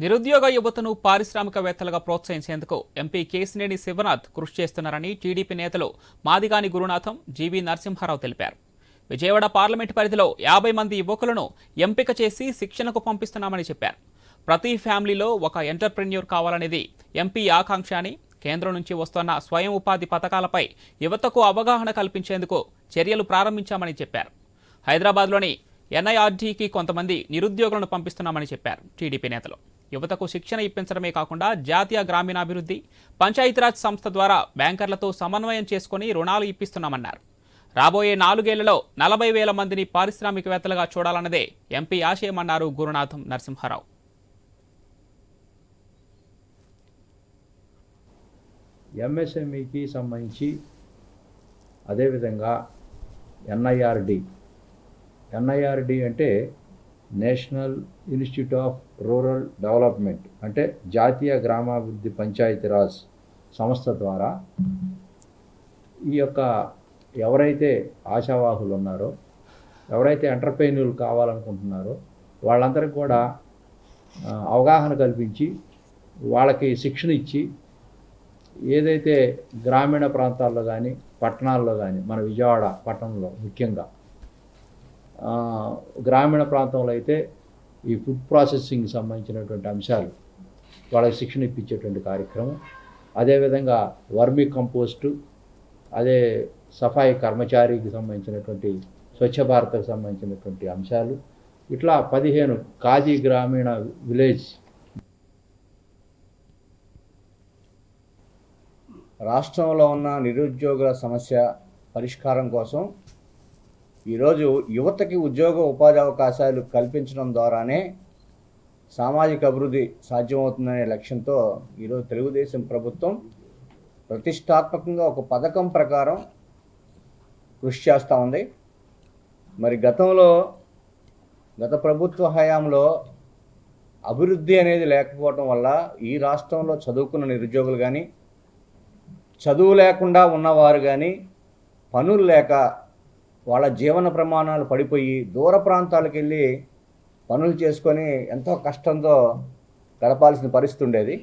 నిరుద్యోగ యువతను పారిశ్రామికవేత్తలుగా ప్రోత్సహించేందుకు ఎంపీ కేసినేని శివనాథ్ కృషి చేస్తున్నారని టీడీపీ నేతలు మాదిగాని గురునాథం జీవీ నరసింహారావు తెలిపారు. విజయవాడ పార్లమెంటు పరిధిలో యాభై మంది యువకులను ఎంపిక చేసి శిక్షణకు పంపిస్తున్నామని చెప్పారు. ప్రతి ఫ్యామిలీలో ఒక ఎంటర్ప్రెన్యూర్ కావాలనేది ఎంపీ ఆకాంక్ష అని కేంద్రం నుంచి వస్తున్న స్వయం ఉపాధి పథకాలపై యువతకు అవగాహన కల్పించేందుకు చర్యలు ప్రారంభించామని చెప్పారు. హైదరాబాద్లోని ఎన్ఐఆర్టీకి కొంతమంది నిరుద్యోగులను పంపిస్తున్నామని చెప్పారు. టీడీపీ నేతలు యువతకు శిక్షణ ఇప్పించడమే కాకుండా జాతీయ గ్రామీణాభివృద్ధి పంచాయతీరాజ్ సంస్థ ద్వారా బ్యాంకర్లతో సమన్వయం చేసుకుని రుణాలు ఇప్పిస్తున్నామన్నారు. రాబోయే నాలుగేళ్ళలో నలభై వేల మందిని పారిశ్రామికవేత్తలుగా చూడాలన్నదే ఎంపీ ఆశయమన్నారు గురునాథం నరసింహారావు. ఎంఎస్ఎంఈకి సంబంధించి అదేవిధంగా ఎన్ఐఆర్డి ఎన్ఐఆర్డి అంటే national institute of rural development అంటే జాతీయ గ్రామాభివృద్ధి పంచాయతీరాజ్ సంస్థ ద్వారా ఈ యొక్క ఎవరైతే ఆశావాహులు ఉన్నారో ఎవరైతే ఎంటర్ప్రైన్యూర్లు కావాలనుకుంటున్నారో వాళ్ళందరికీ కూడా అవగాహన కల్పించి వాళ్ళకి శిక్షణ ఇచ్చి ఏదైతే గ్రామీణ ప్రాంతాల్లో కానీ పట్టణాల్లో కానీ మన విజయవాడ పట్టణంలో ముఖ్యంగా గ్రామీణ ప్రాంతంలో అయితే ఈ ఫుడ్ ప్రాసెసింగ్ సంబంధించినటువంటి అంశాలు వాళ్ళకి శిక్షణ ఇప్పించేటువంటి కార్యక్రమం. అదేవిధంగా వర్మీ కంపోస్టు అదే సఫాయి కర్మచారికి సంబంధించినటువంటి స్వచ్ఛ భారత్కు సంబంధించినటువంటి అంశాలు. ఇట్లా పదిహేను ఖాజీ గ్రామీణ విలేజ్ రాష్ట్రంలో ఉన్న నిరుద్యోగుల సమస్య పరిష్కారం కోసం ఈరోజు యువతకి ఉద్యోగ ఉపాధి అవకాశాలు కల్పించడం ద్వారానే సామాజిక అభివృద్ధి సాధ్యమవుతుందనే లక్ష్యంతో ఈరోజు తెలుగుదేశం ప్రభుత్వం ప్రతిష్టాత్మకంగా ఒక పథకం ప్రకారం కృషి చేస్తూ ఉంది. మరి గతంలో గత ప్రభుత్వ హయాంలో అభివృద్ధి అనేది లేకపోవటం వల్ల ఈ రాష్ట్రంలో చదువుకున్న నిరుద్యోగులు కానీ చదువు లేకుండా ఉన్నవారు కానీ పనులు లేక వాళ్ళ జీవన ప్రమాణాలు పడిపోయి దూర ప్రాంతాలకు వెళ్ళి పనులు చేసుకొని ఎంతో కష్టంతో గడపాల్సిన పరిస్థితి ఉండేది.